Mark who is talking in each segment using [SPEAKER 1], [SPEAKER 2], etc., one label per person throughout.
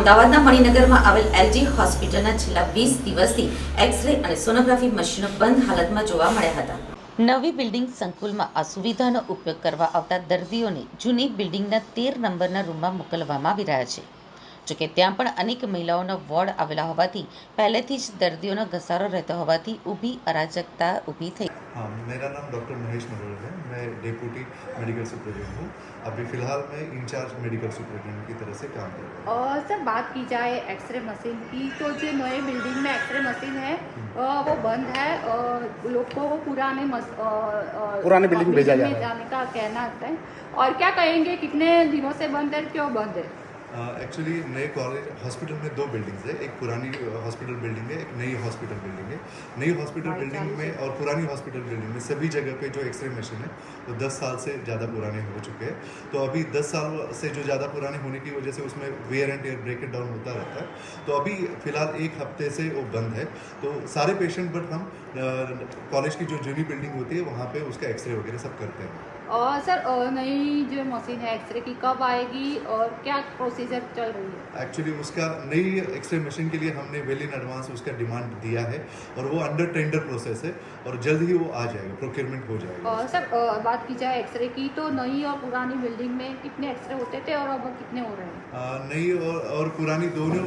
[SPEAKER 1] અમદાવાદના મણિનગરમાં આવેલ એલજી હોસ્પિટલના છેલ્લા વીસ દિવસથી એક્સરે અને સોનોગ્રાફી મશીનો બંધ હાલતમાં જોવા મળ્યા હતા. નવી બિલ્ડિંગ સંકુલમાં આ સુવિધાનો ઉપયોગ કરવા આવતા દર્દીઓને જૂની બિલ્ડિંગના તેર નંબરના રૂમમાં મોકલવામાં આવી રહ્યા છે. જોકે ત્યાં પણ અનેક મહિલાઓનો વોર્ડ આવેલા હોવાથી પહેલેથી જ દર્દીઓનો ઘસારો રહેતો હોવાથી ઊભી અરાજકતા ઊભી થઈ
[SPEAKER 2] हाँ मेरा नाम डॉक्टर महेश नरोल है। मैं डेप्यूटी मेडिकल सुपरिटेंडेंट हूँ। अभी फ़िलहाल मैं इंचार्ज मेडिकल सुपरिटेंडेंट की तरह से काम कर रहा हूँ।
[SPEAKER 3] और सर बात की जाए एक्सरे मशीन की तो जो नए बिल्डिंग में एक्सरे मशीन है वो बंद है और लोग को वो पुराने मस- अ,
[SPEAKER 4] पुराने बिल्डिंग भेजा
[SPEAKER 3] में जाने का कहना है। और क्या कहेंगे कितने दिनों से बंद है क्यों बंद है?
[SPEAKER 2] एक्चुअली नए कॉलेज हॉस्पिटल में दो बिल्डिंग्स है। एक पुरानी हॉस्पिटल बिल्डिंग है एक नई हॉस्पिटल बिल्डिंग है। नई हॉस्पिटल बिल्डिंग में और पुरानी हॉस्पिटल बिल्डिंग में सभी जगह पे जो एक्सरे मशीन है वो 10 साल से ज़्यादा पुराने हो चुके हैं। तो अभी 10 साल से जो ज़्यादा पुराने होने की वजह से उसमें wear and tear break down होता रहता है। तो अभी फ़िलहाल एक हफ़्ते से वो बंद है। तो सारे पेशेंट बट हम कॉलेज की जो जूनी बिल्डिंग होती है वहाँ पर उसका एक्सरे वगैरह सब करते हैं।
[SPEAKER 3] और सर अ, नई जो मशीन है एक्सरे की कब आएगी और क्या प्रोसीजर चल रही है?
[SPEAKER 2] एक्चुअली उसका नई एक्सरे मशीन के लिए हमने वेल इन एडवांस उसका डिमांड दिया है और वो अंडर टेंडर प्रोसेस है और जल्द ही वो आ जाएगा प्रोक्योरमेंट हो जाएगा
[SPEAKER 3] और सर बात की जाए एक्सरे की तो नई और पुरानी बिल्डिंग में कितने एक्सरे होते थे और अब कितने हो रहे हैं?
[SPEAKER 2] नई और, और पुरानी दोनों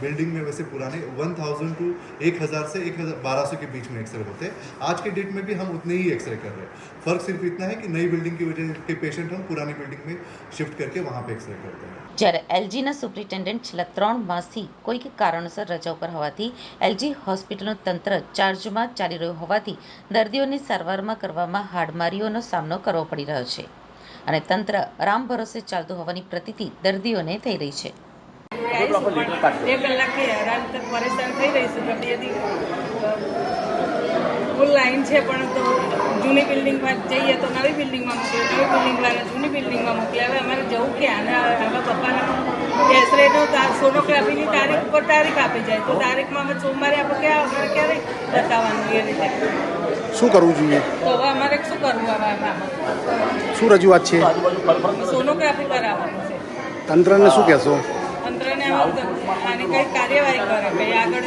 [SPEAKER 2] बिल्डिंग में वैसे पुराने 1000 टू 1000 से 1200 के बीच में एक्सरे होते। हैं आज के डेट में भी हम उतने ही एक्सरे कर रहे हैं। फ़र्क सिर्फ़ इतना है कि नई बिल्डिंग की वजह के पेशेंट हम पुरानी बिल्डिंग में शिफ्ट करके वहाँ पे एक्सरे करते हैं
[SPEAKER 1] જ્યારે એલજીના સુપ્રિન્ટેન્ડન્ટ છેલ્લા ત્રણ માસથી કોઈક કારણસર રજા ઉપર હોવાથી એલજી હોસ્પિટલનું તંત્ર ચાર્જમાં ચાલી રહ્યું હોવાથી દર્દીઓની સારવારમાં કરવામાં હાડમારીઓનો સામનો કરવો પડી રહ્યો છે અને તંત્ર રામ ભરોસે ચાલતું હોવાની પ્રતીતિ દર્દીઓને થઈ રહી છે
[SPEAKER 5] આવીશું પણ બે કલાકથી હેરાન તો પરેશાન થઈ રહીશું તબિયતી ફૂલ લાઈન છે પણ તો જૂની બિલ્ડિંગમાં જઈએ તો નવી બિલ્ડિંગમાં મોકલે નવી બિલ્ડિંગવાળા જૂની બિલ્ડિંગમાં મોકલે હવે અમારે જવું ક્યાં અને હવે પપ્પાના એસરેનો સોનોગ્રાફીની તારીખ ઉપર તારીખ આપી જાય. તો તારીખમાં અમે સોમવારે આપણે ક્યાં અમારે ક્યારે બતાવવાનું એ રીતે.
[SPEAKER 4] શું કરવું જોઈએ?
[SPEAKER 5] તો હવે અમારે શું કરવું હવે આમાં
[SPEAKER 4] શું રજૂઆત છે?
[SPEAKER 5] સોનોગ્રાફી કરાવવાનું છે.
[SPEAKER 4] તંત્રને શું કહેશો?
[SPEAKER 5] તંત્રને કઈ કાર્યવાહી કરે કઈ આગળ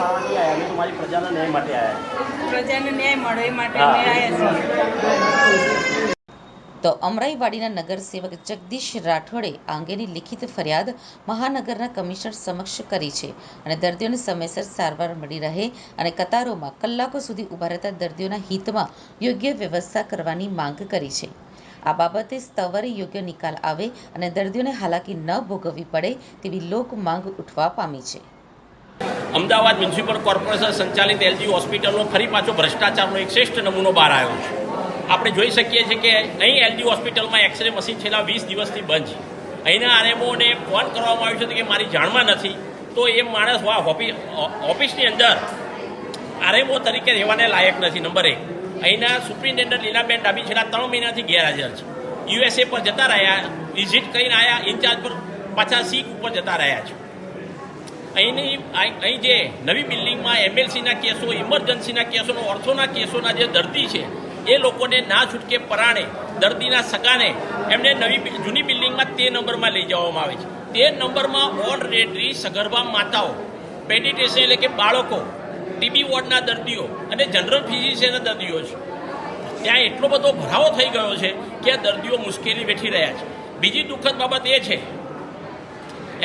[SPEAKER 6] તમારી પ્રજાના ન્યાય માટે આવ્યા
[SPEAKER 5] પ્રજાને ન્યાય મળે એ માટે અમે આવ્યા
[SPEAKER 1] તો અમરાઈવાડીના નગરસેવક જગદીશ રાઠોડે આ અંગેની લિખિત ફરિયાદ મહાનગરના કમિશનર સમક્ષ કરી છે અને દર્દીઓને સમયસર સારવાર મળી રહે અને કતારોમાં કલાકો સુધી ઊભા રહેતા દર્દીઓના હિતમાં યોગ્ય વ્યવસ્થા કરવાની માંગ કરી છે. આ બાબતે સ્તવરે યોગ્ય નિકાલ આવે અને દર્દીઓને હાલાકી ન ભોગવવી પડે તેવી લોક માંગ ઉઠવા પામી છે.
[SPEAKER 6] અમદાવાદ મ્યુનિસિપલ કોર્પોરેશન સંચાલિત એલજી હોસ્પિટલનો ફરી પાછો ભ્રષ્ટાચારનો એક શ્રેષ્ઠ નમૂનો બહાર આવ્યો છે. આપણે જોઈ શકીએ છીએ કે અહીં એલજી હોસ્પિટલમાં એક્સરે મશીન છેલ્લા વીસ દિવસથી બંધ છે. અહીંના આરએમઓને ફોન કરવામાં આવ્યો છે કે મારી જાણમાં નથી. તો એ માણસ વા ઓફિસની અંદર આરએમઓ તરીકે રહેવાને લાયક નથી, નંબર એક. અહીંના સુપ્રિન્ટેન્ડન્ટ લીલાબેન ડાબી છેલ્લા ત્રણ મહિનાથી ગેરહાજર છે. યુએસએ પર જતા રહ્યા, વિઝિટ કરીને આવ્યા ઇન્ચાર્જ પર પાછા સીટ ઉપર જતા રહ્યા છે. અહીંની, અહીં અહીં જે નવી બિલ્ડિંગમાં એમએલસીના કેસો, ઇમરજન્સીના કેસોનો ઓર્થોના કેસોના જે દર્દી છે, એ લોકોને ના છૂટકે પરાણે, દર્દીના સગાને એમને નવી જૂની બિલ્ડિંગમાં તે નંબરમાં લઈ જવામાં આવે છે. તે નંબરમાં ઓલરેડી સગર્ભા માતાઓ પેડિટેશન એટલે કે બાળકો ટીબી વોર્ડના દર્દીઓ અને જનરલ ફિઝિશિયનના દર્દીઓ છે. ત્યાં એટલો બધો ભરાવો થઈ ગયો છે કે આ દર્દીઓ મુશ્કેલી વેઠી રહ્યા છે. બીજી દુઃખદ બાબત એ છે,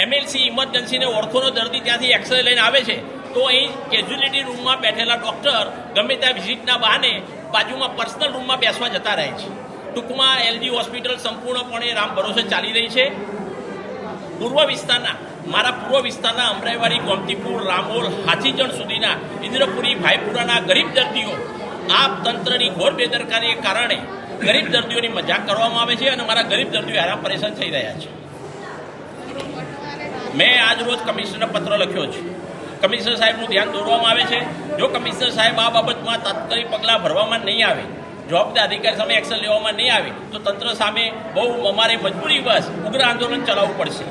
[SPEAKER 6] એમએલસી ઇમરજન્સીને ઓળખોનો દર્દી ત્યાંથી એક્સરે લઈને આવે છે, તો અહીં કેઝ્યુલિટી રૂમમાં બેઠેલા ડૉક્ટર ગમે ત્યાં વિઝિટના બહાને બાજુમાં પર્સનલ રૂમમાં બેસવા જતા રહે છે. ટૂંકમાં એલજી હોસ્પિટલ સંપૂર્ણપણે રામ ભરોસે ચાલી રહી છે. પૂર્વ વિસ્તારના મારા પૂર્વ વિસ્તારના અમરાઈવાડી ગોમતીપુર રામોલ હાથીજણ સુધીના ઇન્દ્રપુરી ભાઈપુરાના ગરીબ દર્દીઓ આ તંત્રની ઘોર બેદરકારીને કારણે ગરીબ દર્દીઓની મજાક કરવામાં આવે છે અને મારા ગરીબ દર્દીઓ હેરાન પરેશાન થઈ રહ્યા છે. મેં આજ રોજ કમિશનરને પત્ર લખ્યો છે. કમિશનર સાહેબનું ધ્યાન દોરવામાં આવે છે. જો કમિશનર સાહેબ આ બાબતમાં તાત્કાલિક પગલાં ભરવામાં નહીં આવે જવાબદાર અધિકારી સામે એક્શન લેવામાં નહીં આવે, તો તંત્ર સામે બહુ અમારે મજબૂરી બસ ઉગ્ર આંદોલન ચલાવવું પડશે.